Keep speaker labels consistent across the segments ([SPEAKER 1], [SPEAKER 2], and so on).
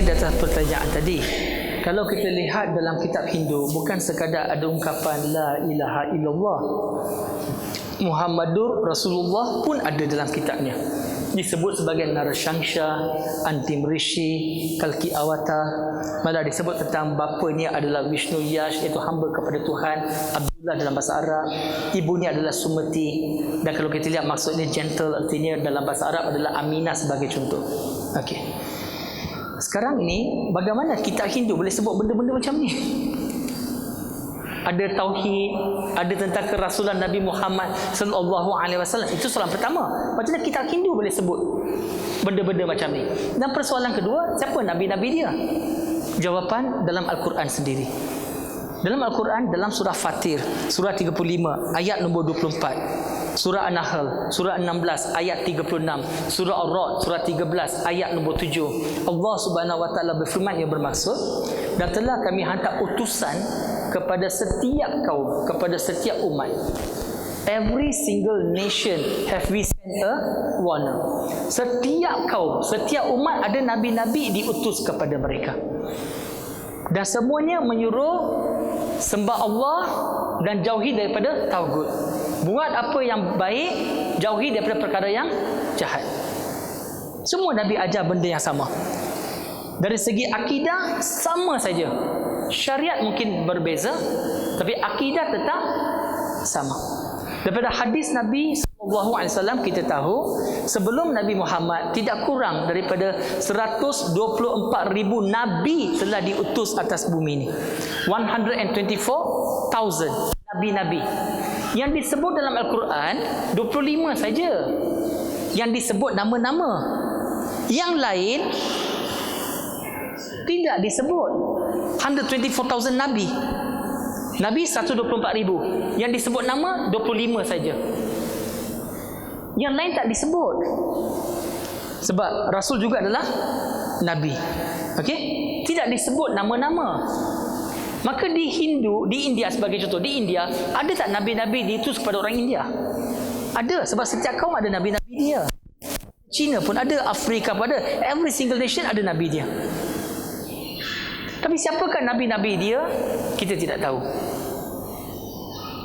[SPEAKER 1] di atas pertanyaan tadi. Kalau kita lihat dalam kitab Hindu, bukan sekadar ada ungkapan La ilaha illallah. Muhammadur Rasulullah pun ada dalam kitabnya. Disebut sebagai Narashangsha, Antim Rishi, Kalki Avatar. Malah disebut tentang bapanya adalah Vishnu Yash, iaitu hamba kepada Tuhan. Abdullah dalam bahasa Arab. Ibunya adalah Sumati. Dan kalau kita lihat maksudnya gentle, artinya dalam bahasa Arab adalah Aminah sebagai contoh. Okey. Sekarang ni bagaimana kitab Hindu boleh sebut benda-benda macam ni? Ada tauhid, ada tentang kerasulan Nabi Muhammad sallallahu alaihi wasallam. Itu soalan pertama. Macam mana kitab Hindu boleh sebut benda-benda macam ni? Dan persoalan kedua, siapa nabi-nabi dia? Jawapan dalam Al-Quran sendiri. Dalam Al-Quran dalam surah Fatir, surah 35 ayat nombor 24. Surah An-Nahl, surah 16 ayat 36, surah Ar-Ra'd, surah 13 ayat nombor 7. Allah Subhanahu wa taala berfirman yang bermaksud, dan telah kami hantar utusan kepada setiap kaum, kepada setiap umat. Every single nation have we sent a warner. Setiap kaum, setiap umat ada nabi-nabi diutus kepada mereka. Dan semuanya menyuruh sembah Allah dan jauhi daripada tauhid. Buat apa yang baik, jauhi daripada perkara yang jahat. Semua Nabi ajar benda yang sama. Dari segi akidah sama saja. Syariat mungkin berbeza, tapi akidah tetap sama. Daripada hadis Nabi sallallahu alaihi wasallam kita tahu sebelum Nabi Muhammad tidak kurang daripada 124,000 nabi telah diutus atas bumi ini. 124,000 nabi-nabi. Yang disebut dalam Al-Quran 25 saja. Yang disebut nama-nama. Yang lain tidak disebut. 124,000 nabi. Nabi 124,000. Yang disebut nama 25 saja. Yang lain tak disebut. Sebab Rasul juga adalah Nabi. Okey? Tidak disebut nama-nama. Maka di Hindu, di India sebagai contoh, di India, ada tak Nabi-Nabi diutus kepada orang India? Ada, sebab setiap kaum ada Nabi-Nabi dia. China pun ada, Afrika pun ada. Every single nation ada Nabi dia. Tapi siapakah Nabi-Nabi dia? Kita tidak tahu.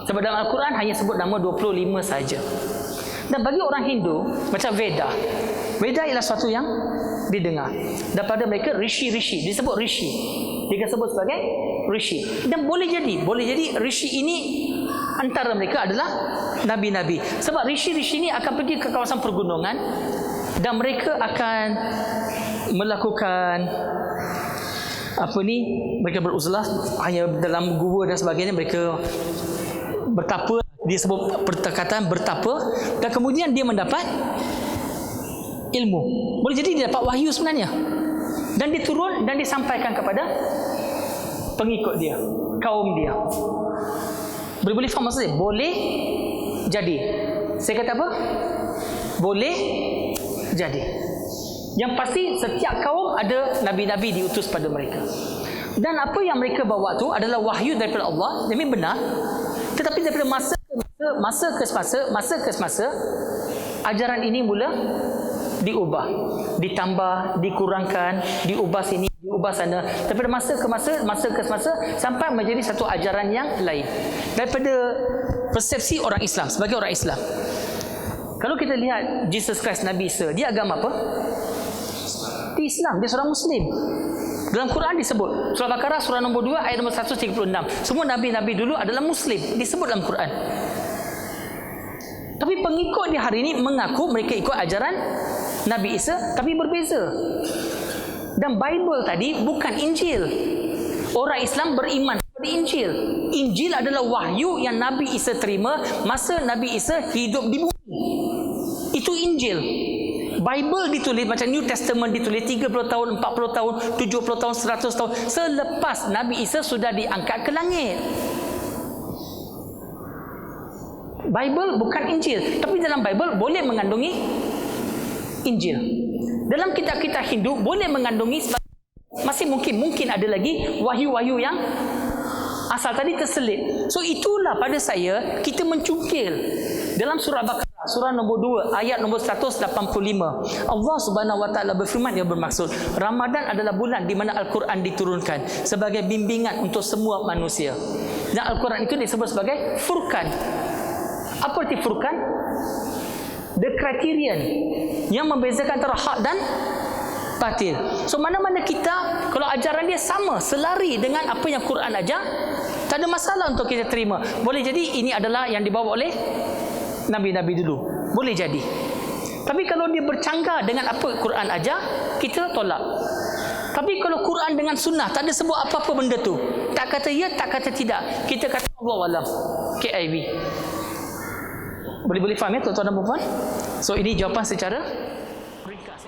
[SPEAKER 1] Sebab dalam Al-Quran hanya sebut nama 25 saja. Dan bagi orang Hindu, macam Veda. Veda ialah sesuatu yang didengar. Daripada mereka, rishi-rishi. Disebut rishi. Dia sebut sebagai rishi. Dan boleh jadi, boleh jadi rishi ini antara mereka adalah nabi-nabi. Sebab rishi-rishi ini akan pergi ke kawasan pergunungan dan mereka akan melakukan apa ni mereka beruzlah hanya dalam gua dan sebagainya mereka bertapa dia sebut perkataan bertapa dan kemudian dia mendapat ilmu. Boleh jadi dia dapat wahyu sebenarnya. Dan diturun dan disampaikan kepada pengikut dia kaum dia. Boleh boleh faham maksud saya boleh jadi. Saya kata apa? Boleh jadi. Yang pasti setiap kaum ada nabi-nabi diutus pada mereka. Dan apa yang mereka bawa tu adalah wahyu daripada Allah. Demi benar. Tetapi daripada masa ke masa, masa ke masa, masa ke masa, ajaran ini mula diubah, ditambah, dikurangkan, diubah sini, diubah sana. Daripada masa ke masa, masa ke masa sampai menjadi satu ajaran yang lain. Daripada persepsi orang Islam sebagai orang Islam. Kalau kita lihat Jesus Christ Nabi Isa, dia agama apa? Di Islam, dia seorang Muslim. Dalam Quran disebut, surah Baqarah surah nombor 2 ayat nombor 136. Semua nabi-nabi dulu adalah Muslim, disebut dalam Quran. Tapi pengikut di hari ini mengaku mereka ikut ajaran Nabi Isa tapi berbeza. Dan Bible tadi bukan Injil. Orang Islam beriman pada Injil. Injil adalah wahyu yang Nabi Isa terima masa Nabi Isa hidup di bumi. Itu Injil. Bible ditulis macam New Testament ditulis 30 tahun, 40 tahun, 70 tahun, 100 tahun selepas Nabi Isa sudah diangkat ke langit. Bible bukan Injil, tapi dalam Bible boleh mengandungi Injil. Dalam kitab-kitab Hindu boleh mengandungi masih mungkin mungkin ada lagi wahyu-wahyu yang asal tadi terselit. So itulah pada saya kita mencungkil dalam surah Baqarah Surah nombor 2 ayat nombor 185. Allah Subhanahu wa taala berfirman yang bermaksud Ramadan adalah bulan di mana Al-Quran diturunkan sebagai bimbingan untuk semua manusia. Dan Al-Quran itu disebut sebagai furqan. Apa arti furqan? The criterion yang membezakan antara hak dan batil. So mana-mana kita kalau ajaran dia sama, selari dengan apa yang Quran ajar, tak ada masalah untuk kita terima. Boleh jadi ini adalah yang dibawa oleh Nabi-Nabi dulu. Boleh jadi. Tapi kalau dia bercanggah dengan apa Quran ajar, kita tolak. Tapi kalau Quran dengan sunnah, tak ada sebut apa-apa benda tu. Tak kata ya, tak kata tidak. Kita kata Allah Alam. KIV. Boleh-boleh faham ya tuan-tuan dan puan So ini jawapan secara ringkas.